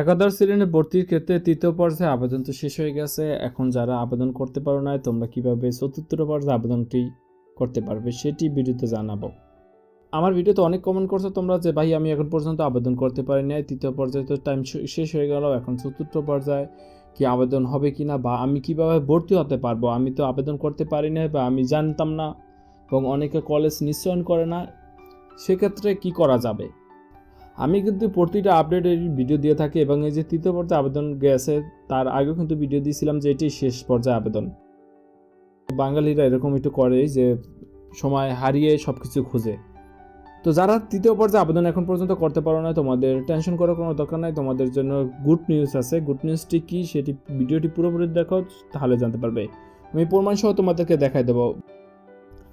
একাদশ শ্রেণির ভর্তির ক্ষেত্রে তৃতীয় পর্যায়ে আবেদন তো শেষ হয়ে গেছে। এখন যারা আবেদন করতে পারো না তোমরা কীভাবে চতুর্থ পর্যায়ে আবেদনটি করতে পারবে সেটি ভিডিওতে জানাব। আমার ভিডিওতে অনেক কমেন্ট করছ তোমরা যে, ভাই, আমি এখন পর্যন্ত আবেদন করতে পারি নাই। তৃতীয় পর্যায়ে তো টাইম শেষ হয়ে গেল। এখন চতুর্থ পর্যায়ে কি আবেদন হবে কি না বা আমি কীভাবে ভর্তি হতে পারব? আমি তো আবেদন করতে পারি না বা আমি জানতাম না এবং অনেকে কলেজ নিশ্চয়ন করে না। সেক্ষেত্রে কি করা যাবে? আমি কিন্তু প্রতিটা আপডেটের ভিডিও দিয়ে থাকি এবং এই যে তৃতীয় পর্যায়ে আবেদন গেছে, তার আগেও কিন্তু ভিডিও দিয়েছিলাম যে এটি শেষ পর্যায়ে আবেদন। বাঙালিরা এরকম একটু করে যে সময় হারিয়ে সব কিছু খুঁজে। তো যারা তৃতীয় পর্যায়ে আবেদন এখন পর্যন্ত করতে পারো না তোমাদের টেনশন করার কোনো দরকার নাই, তোমাদের জন্য গুড নিউজ আছে। গুড নিউজটি কি? সেটি ভিডিওটি পুরোপুরি দেখো, তাহলে জানতে পারবে। আমি প্রমাণ সহ তোমাদেরকে দেখাই দেবো।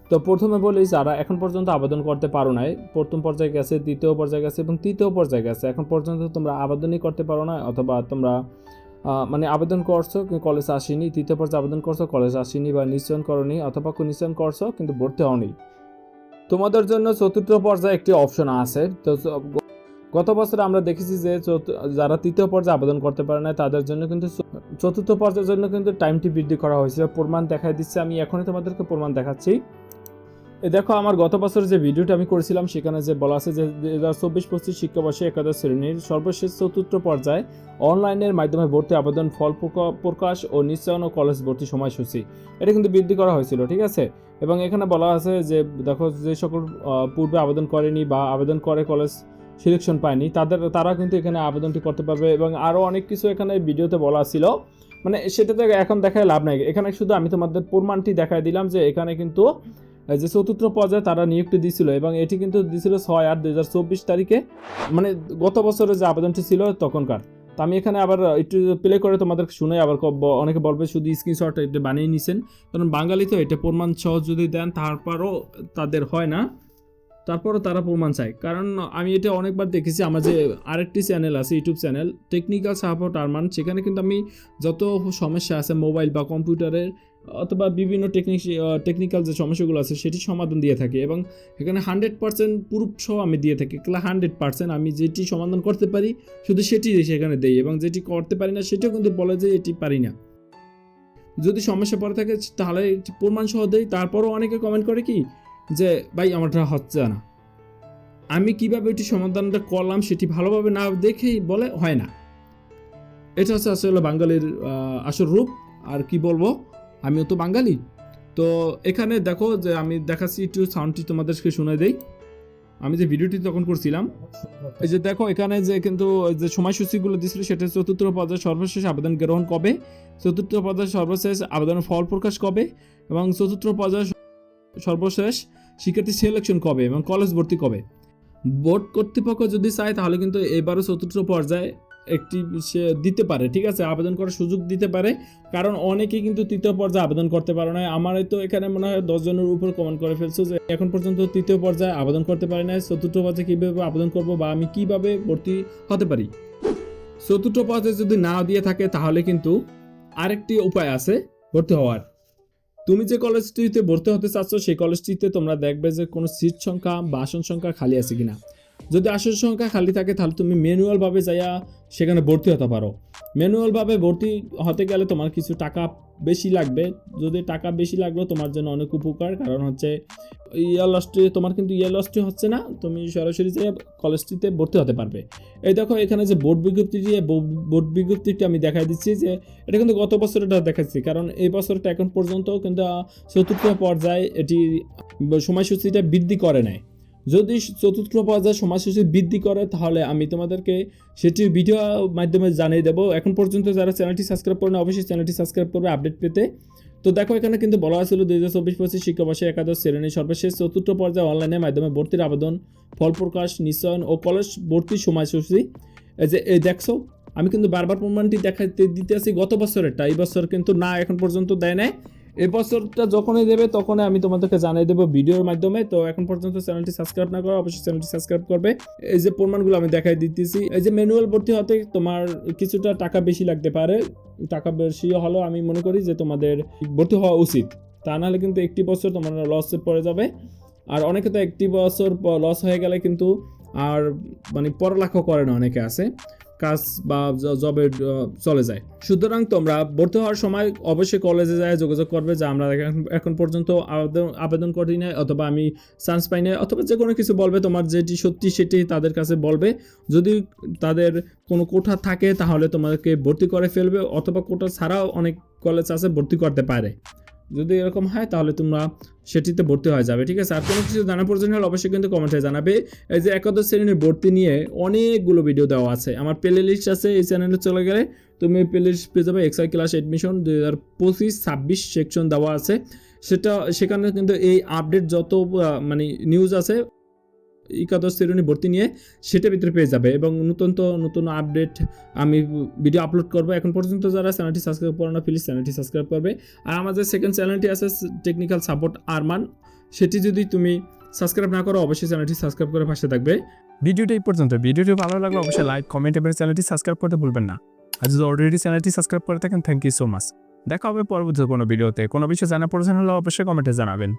তো প্রথমে বলি যারা এখন পর্যন্ত আবেদন করতে পারো নাই, প্রথম পর্যায়ে গেছে, দ্বিতীয় পর্যায়ে গেছে এবং তৃতীয় পর্যায়ে গেছে। এখন পর্যন্ত তোমরা আবেদনই করতে পারো না অথবা তোমরা মানে আবেদন করছ কলেজ আসেনি, তৃতীয় পর্যায়ে আবেদন করছ কলেজ আসেনি বা নিশ্চয়ন করনি অথবা নিশ্চয়ন করছ কিন্তু ভর্তি হওনি। তোমাদের জন্য চতুর্থ পর্যায়ে একটি অপশন আছে। তো গত বছর আমরা দেখেছি যে যারা তৃতীয় পর্যায়ে আবেদন করতে পারে না তাদের জন্য কিন্তু চতুর্থ পর্যায়ের জন্য কিন্তু টাইমটি বৃদ্ধি করা হয়েছিল প্রমাণ দেখাই দিচ্ছে, আমি এখনই তোমাদেরকে প্রমাণ দেখাচ্ছি। দেখো, আমার গত বছর যে ভিডিওটা আমি করেছিলাম, সেখানে যে বলা আছে যে দুই হাজার চব্বিশ পঁচিশ শিক্ষাবর্ষে একাদশ শ্রেণির সর্বশেষ চতুর্থ পর্যায়ে অনলাইনের মাধ্যমে ভর্তি আবেদন, ফল প্রকা- প্রকাশ ও নিশ্চয়ন ও কলেজ ভর্তি সময়সূচি। এটা কিন্তু বৃদ্ধি করা হয়েছিল, ঠিক আছে? এবং এখানে বলা আছে যে, দেখো, যে সকল পূর্বে আবেদন করেনি বা আবেদন করে কলেজ সিলেকশন পায়নি, তাদের তারা কিন্তু এখানে আবেদনটি করতে পারবে এবং আরও অনেক কিছু এখানে ভিডিওতে বলা ছিল। মানে সেটাতে এখন দেখায় লাভ নাই। এখানে শুধু আমি তোমাদের প্রমাণটি দেখাই দিলাম যে এখানে কিন্তু যে চতুর্থ পর্যায়ে তারা নিয়োগটি দিছিল এবং এটি কিন্তু দিছিল ছয় আট দুই তারিখে মানে গত বছরের যে আবেদনটি ছিল তখনকার। তো আমি এখানে আবার একটু প্লে করে তোমাদের শুনে আবার অনেকে বলবে শুধু স্ক্রিনশট এটা বানিয়ে নিছেন। কারণ বাঙালি তো এটা প্রমাণ সহ যদি দেন, তারপরও তাদের হয় না। তারপরও তারা প্রমাণ চায়। কারণ আমি এটা অনেকবার দেখেছি, আমার যে আরেকটি চ্যানেল আছে YouTube channel technical support Arman সেখানে কিন্তু আমি যত সমস্যা আছে মোবাইল বা কম্পিউটারের অথবা বিভিন্ন টেকনিক টেকনিক্যাল যে সমস্যাগুলো আছে সেটি সমাধান দিয়ে থাকি এবং এখানে হান্ড্রেড পার্সেন্ট প্রুফ সহ আমি দিয়ে থাকি। হান্ড্রেড পার্সেন্ট আমি যেটি সমাধান করতে পারি, শুধু সেটি সেখানে দেই এবং যেটি করতে পারি না সেটিও কিন্তু বলে যে এটি পারি না। যদি সমস্যা পড়ে থাকে তাহলে প্রমাণ সহ দেই। তারপরও অনেকে কমেন্ট করে কি যে, ভাই, আমারটা হচ্ছে না। আমি কীভাবে এটি সমাধানটা করলাম সেটি ভালোভাবে না দেখেই বলে হয় না। এটা হচ্ছে আসলে বাঙালির আসল রূপ। আর কি বলব? আমিও তো বাঙালি। তো এখানে দেখো যে আমি দেখাচ্ছি একটু সাউন্ডটি তোমাদেরকে শুনে দেই। আমি যে ভিডিওটি তখন করছিলাম, এই যে দেখো এখানে যে কিন্তু যে সময়সূচিগুলো দিছিল সেটা চতুর্থ পর্যায়ে সর্বশেষ আবেদন গ্রহণ কবে, চতুর্থ পর্যায়ে সর্বশেষ আবেদনের ফল প্রকাশ কবে এবং চতুর্থ পর্যায়ে সর্বশেষ শিক্ষার্থী সিলেকশন কবে এবং কলেজ ভর্তি কবে। বোর্ড কর্তৃপক্ষ যদি চায় তাহলে কিন্তু এবারও চতুর্থ পর্যায়ে একটি সে দিতে পারে, ঠিক আছে? আবেদন করার সুযোগ দিতে পারে। কারণ অনেকেই কিন্তু তৃতীয় পর্যায়ে আবেদন করতে পারে না আমার তো এখানে মনে হয় দশ জনের উপর কমেন্ট করে ফেলছো যে এখন পর্যন্ত তৃতীয় পর্যায়ে আবেদন করতে পারি না চতুর্থ পর্যায়ে কীভাবে আবেদন করব বা আমি কীভাবে ভর্তি হতে পারি? চতুর্থ পর্যায়ে যদি না দিয়ে থাকে, তাহলে কিন্তু আরেকটি উপায় আছে ভর্তি হওয়ার। তুমি যে কলেজটিতে ভর্তি হতে চাচ্ছ, সেই কলেজটিতে তোমরা দেখবে যে কোনো সিট সংখ্যা বা আসন সংখ্যা খালি আছে কিনা। যদি আসন সংখ্যা খালি থাকে, তাহলে তুমি ম্যানুয়ালভাবে যাইয়া সেখানে ভর্তি হতে পারো। ম্যানুয়ালভাবে ভর্তি হতে গেলে তোমার কিছু টাকা বেশি লাগবে। যদি টাকা বেশি লাগল, তোমার জন্য অনেক উপকার। কারণ হচ্ছে ইয়ার লস্টে তোমার কিন্তু ইয়ার লস্টে হচ্ছে না, তুমি সরাসরি যে কলেজটিতে ভর্তি হতে পারবে। এই দেখো, এখানে যে বোর্ড বিজ্ঞপ্তিটি বোর্ড বিজ্ঞপ্তিটি আমি দেখাই দিচ্ছি যে, এটা কিন্তু গত বছরটা দেখাচ্ছি কারণ এই বছরটা এখন পর্যন্ত কিন্তু চতুর্থ পর্যায়ে এটি সময়সূচিটা বৃদ্ধি করে নেয় যদি চতুর্থ পর্যায়ে সময়সূচি বৃদ্ধি করে, তাহলে আমি তোমাদেরকে সেটির ভিডিও মাধ্যমে জানিয়ে দেবো। এখন পর্যন্ত যারা চ্যানেলটি সাবস্ক্রাইব করে না অবশ্যই চ্যানেলটি সাবস্ক্রাইব করবে, আপডেট পেতে। তো দেখো, এখানে কিন্তু বলা হয়েছিল দুই হাজার চব্বিশ পঁচিশ শিক্ষাবর্ষে একাদশ শ্রেণি সর্বশেষ চতুর্থ পর্যায়ে অনলাইনের মাধ্যমে ভর্তির আবেদন, ফল প্রকাশ, নিশ্চয়ন ও কলেজ ভর্তির সময়সূচি। যে, এই দেখছ, আমি কিন্তু বারবার প্রমাণটি দেখাতে দিতে আছি গত বছরেরটা, এই বছর কিন্তু না, এখন পর্যন্ত দেয় নাই। এই বছরটা যখনই দেবে, তখনই আমি তোমাদেরকে জানিয়ে দেবো ভিডিওর মাধ্যমে। তো এখন পর্যন্ত চ্যানেলটি সাবস্ক্রাইব না করো অবশ্যই চ্যানেলটি সাবস্ক্রাইব করবে। এই যে প্রমাণগুলো আমি দেখাই দিতেছি, এই যে ম্যানুয়াল ভর্তি হতে তোমার কিছুটা টাকা বেশি লাগতে পারে। টাকা বেশি হলেও আমি মনে করি যে তোমাদের ভর্তি হওয়া উচিত। তা নাহলে কিন্তু একটি বছর তোমার লসে পড়ে যাবে। আর অনেকে তো একটি বছর লস হয়ে গেলে কিন্তু আর মানে পড়ালেখা করে না, অনেকে আছে। কাজ বা জবে চলে যায়। সুতরাং তোমরা ভর্তি হওয়ার সময় অবশ্যই কলেজে যায়, যোগাযোগ করবে যে আমরা এখন- পর্যন্ত আবেদন করি নাই অথবা আমি চান্স পাই নাই অথবা যে কোনো কিছু বলবে, তোমার যেটি সত্যি সেটি তাদের কাছে বলবে। যদি তাদের কোনো কোঠা থাকে, তাহলে তোমাদেরকে ভর্তি করে ফেলবে অথবা কোঠা ছাড়াও অনেক কলেজ আছে, ভর্তি করতে পারে। যদি এরকম হয়, তাহলে তোমরা সেটিতে ভর্তি হয়ে যাবে, ঠিক আছে? আর কোনো কিছু জানা প্রয়োজন হলে অবশ্যই কিন্তু কমেন্টে জানাবে। এই যে একাদশ শ্রেণির ভর্তি নিয়ে অনেকগুলো ভিডিও দেওয়া আছে। আমার প্লে লিস্ট আছে, এই চ্যানেলে চলে গেলে তুমি প্লে লিস্ট পেয়ে যাবে। এক্সাই ক্লাস এডমিশন দুই হাজার পঁচিশ, ছাব্বিশ সেকশন দেওয়া আছে। সেটা, সেখানে কিন্তু এই আপডেট যত মানে নিউজ আছে একাদশ শ্রেণি ভর্তি নিয়ে সেটার ভিতরে পেয়ে যাবে এবং নতুন তো নতুন আপডেট আমি ভিডিও আপলোড করব। এখন পর্যন্ত যারা চ্যানেলটি সাবস্ক্রাইব করে না প্লিজ চ্যানেলটি সাবস্ক্রাইব করবে। আর আমাদের সেকেন্ড চ্যানেলটি আছে টেকনিক্যাল সাপোর্ট আরমান সেটি যদি তুমি সাবস্ক্রাইব না করো অবশ্যই চ্যানেলটি সাবস্ক্রাইব করে পাশে থাকবে। ভিডিওটা এই পর্যন্ত। ভিডিওটি ভালো লাগলে অবশ্যই লাইক কমেন্ট এবং চ্যানেলটি সাবস্ক্রাইব করতে ভুলবেন না। আর যদি অলরেডি চ্যানেলটি সাবস্ক্রাইব করে থাকেন থ্যাংক ইউ সো মাচ দেখা হবে পরবর্তী কোনো ভিডিওতে কোনো বিষয় জানার প্রয়োজন হলে অবশ্যই কমেন্টে জানাবেন।